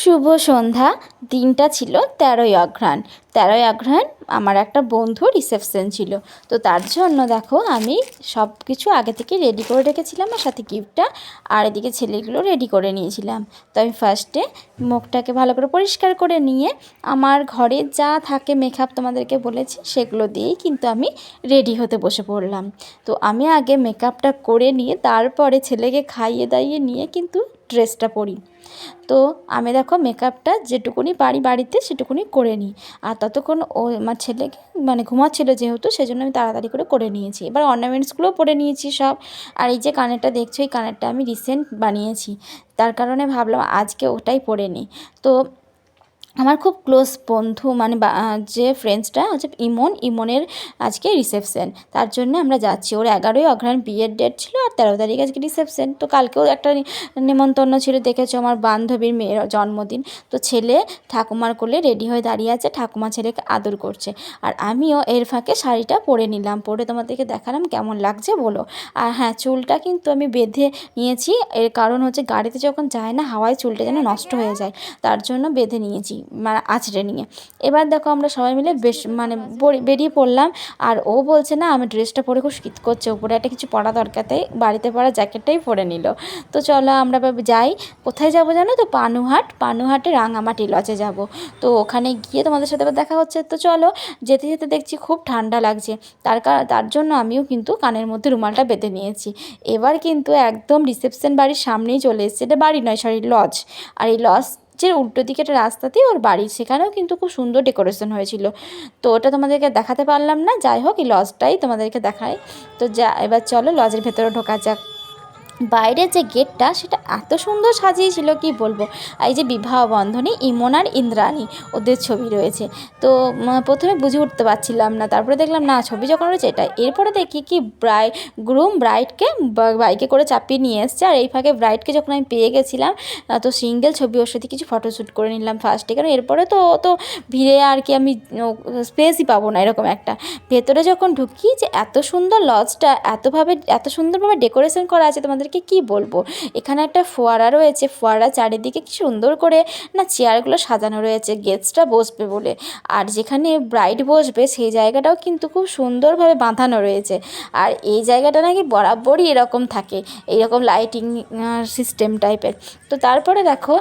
শুভ সন্ধ্যা। দিনটা ছিল তেরোই অঘ্রাণ। তেরোই অঘ্রাণ আমার একটা বন্ধু রিসেপশন ছিল। তো তার জন্য দেখো আমি সব কিছু আগে থেকে রেডি করে রেখেছিলাম আর সাথে গিফটটা আর এদিকে ছেলেগুলো রেডি করে নিয়েছিলাম। তো আমি ফার্স্টে মুখটাকে ভালো করে পরিষ্কার করে নিয়ে আমার ঘরে যা থাকে মেকআপ তোমাদেরকে বলেছি সেগুলো দিয়েই কিন্তু আমি রেডি হতে বসে পড়লাম। তো আমি আগে মেকআপটা করে নিয়ে তারপরে ছেলেকে খাইয়ে দাইয়ে নিয়ে কিন্তু ড্রেসটা পরি। তো আমি দেখো মেকআপটা যেটুকুনি পারি বাড়িতে সেটুকুনি করে নিই। আর ততক্ষণ ও ছেলেকে মানে ঘুমাচ্ছিলো যেহেতু সেই জন্য আমি তাড়াতাড়ি করে করে নিয়েছি। এবার অর্নামেন্টসগুলোও পরে নিয়েছি সব। আর এই যে কানেরটা দেখছ, এই কানেরটা আমি রিসেন্ট বানিয়েছি। তার কারণে ভাবলাম আজকে ওটাই পরে নিই। তো আমার খুব ক্লোজ বন্ধু মানে যে ফ্রেন্ডসটা হচ্ছে ইমন, ইমনের আজকে রিসেপশন তার জন্য আমরা যাচ্ছি। ওর এগারোই অঘ্রাণ বিয়ের ডেট ছিল আর তেরো তারিখ আজকে রিসেপশন তো কালকেও একটা নিমন্ত্রণ ছিল, দেখেছ আমার বান্ধবীর মেয়ের জন্মদিন। তো ছেলে ঠাকুমার কোলে রেডি হয়ে দাঁড়িয়ে আছে, ঠাকুমা ছেলেকে আদর করছে। আর আমিও এর ফাঁকে শাড়িটা পরে নিলাম। পরে তোমাদেরকে দেখালাম কেমন লাগছে, বলো। আর হ্যাঁ চুলটা কিন্তু আমি বেঁধে নিয়েছি। এর কারণ হচ্ছে গাড়িতে যখন যায় না, হাওয়ায় চুলটা যেন নষ্ট হয়ে যায়। তার জন্য বেঁধে নিয়েছি। মানে আঁচড়ে নিয়ে এবার দেখো আমরা সবাই মিলে বেশ মানে বেরিয়ে পড়লাম। আর ও বলছে, না, আমি ড্রেসটা পরে খুব শীত করছে। উপরে একটা কিছু পরা দরকার, তাই বাড়িতে পরা জ্যাকেটটাই পরে নিল। তো চলো আমরা যাই। কোথায় যাব জানো তো? পানুহাট। পানুহাটে রাঙামাটি লজে যাব। তো ওখানে গিয়ে তোমাদের সাথে দেখা হচ্ছে। তো চলো, যেতে যেতে দেখছি খুব ঠান্ডা লাগছে। তার তার জন্য আমিও কিন্তু কানের মধ্যে রুমালটা বেঁধে নিয়েছি। এবার কিন্তু একদম রিসেপশন বাড়ির সামনেই চলে এসেছে। এটা বাড়ি নয় সরি লজ আর এই লজ যে উল্টো দিকে একটা রাস্তাতেই ওর বাড়ি, সেখানেও কিন্তু খুব সুন্দর ডেকোরেশন হয়েছিল। তো ওটা তোমাদেরকে দেখাতে পারলাম না, যাই হোক এই লজটাই তোমাদেরকে দেখায়। তো যা, এবার চলো লজের ভেতরে ঢোকা যাক। বাইরের যে গেটটা, সেটা এত সুন্দর সাজিয়েছিল, কি বলব? এই যে বিবাহ বন্ধনে ইমন আর ইন্দ্রাণী ওদের ছবি রয়েছে। তো প্রথমে বুঝে উঠতে পারছিলাম না, তারপরে দেখলাম, না, ছবি যখন রয়েছে, এটা এরপরে দেখি কি, ব্রাই গ্রুম ব্রাইডকে বাইকে করে চাপিয়ে নিয়ে এসছে। আর এই ফাঁকে ব্রাইডকে যখন আমি পেয়ে গেছিলাম তো সিঙ্গেল ছবি ওর সাথে কিছু ফটোশ্যুট করে নিলাম ফার্স্টে কারণ এরপরে তো তো ভিড়ে আর কি আমি স্পেসই পাবো না, এরকম একটা। ভেতরে যখন ঢুকি যে এত সুন্দর লজটা, এতভাবে, এত সুন্দরভাবে ডেকোরেশন করা আছে তোমাদের আপনাদেরকে কি বলব? এখানে একটা ফোয়ারা রয়েছে, ফোয়ারা চারিদিকে কি সুন্দর করে না চেয়ারগুলো সাজানো রয়েছে, গেস্টরা বসবে বলে। আর যেখানে ব্রাইড বসবে সেই জায়গাটাও কিন্তু খুব সুন্দরভাবে বাঁধানো রয়েছে। আর এই জায়গাটা নাকি বরাবরই এরকম থাকে এইরকম লাইটিং সিস্টেম টাইপের তো তারপরে দেখো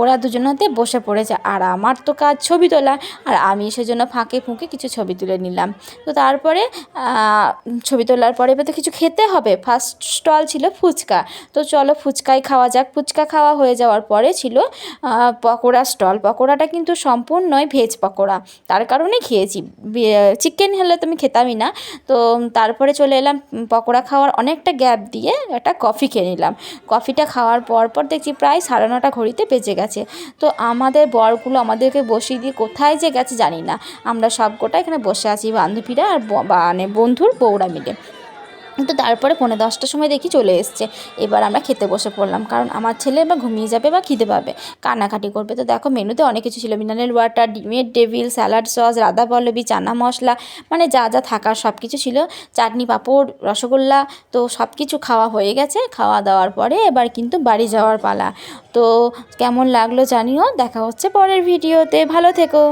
ওরা দুজনাতে বসে পড়েছে। আর আমার তো কাজ ছবি তোলা আর আমি সেজন্য ফাঁকে ফুঁকে কিছু ছবি তুলে নিলাম। তো তারপরে ছবি তোলার পরে তো কিছু খেতে হবে। ফার্স্ট স্টল ছিল ফুচকা। ফুচকা। তো চলো ফুচকাই খাওয়া যাক। ফুচকা খাওয়া হয়ে যাওয়ার পরে ছিল পকোড়া স্টল। পকোড়াটা কিন্তু সম্পূর্ণই ভেজ পকোড়া। তার কারণে খেয়েছি। চিকেন হলে তো আমি খেতামই না। তো তারপরে চলে এলাম পকোড়া খাওয়ার অনেকটা গ্যাপ দিয়ে একটা কফি খেয়ে নিলাম। কফিটা খাওয়ার পর পর দেখছি প্রায় সাড়ে নটা ঘড়িতে বেজে গেছে। তো আমাদের বরগুলো আমাদেরকে বসিয়ে দিয়ে কোথায় যে গেছে জানি না। আমরা সবকটা এখানে বসে আছি, বান্ধবীরা আর মানে বন্ধুর বউরা মিলে। তো তারপরে পৌনে দশটার সময় দেখি চলে এসছে। এবার আমরা খেতে বসে পড়লাম, কারণ আমার ছেলে এবার ঘুমিয়ে যাবে বা খিদে পাবে, কান্নাকাটি করবে। তো দেখো, মেনুতে অনেক কিছু ছিল, মিনারেল ওয়াটার, ডিমের devil salad sauce, radhaballabhi, chana masala মানে যা যা থাকার সব কিছু ছিল। চাটনি, পাঁপড়, রসগোল্লা, তো সব কিছু খাওয়া হয়ে গেছে। খাওয়া দাওয়ার পরে এবার কিন্তু বাড়ি যাওয়ার পালা। তো কেমন লাগল জানিও, দেখা হচ্ছে পরের ভিডিওতে। ভালো থেকো।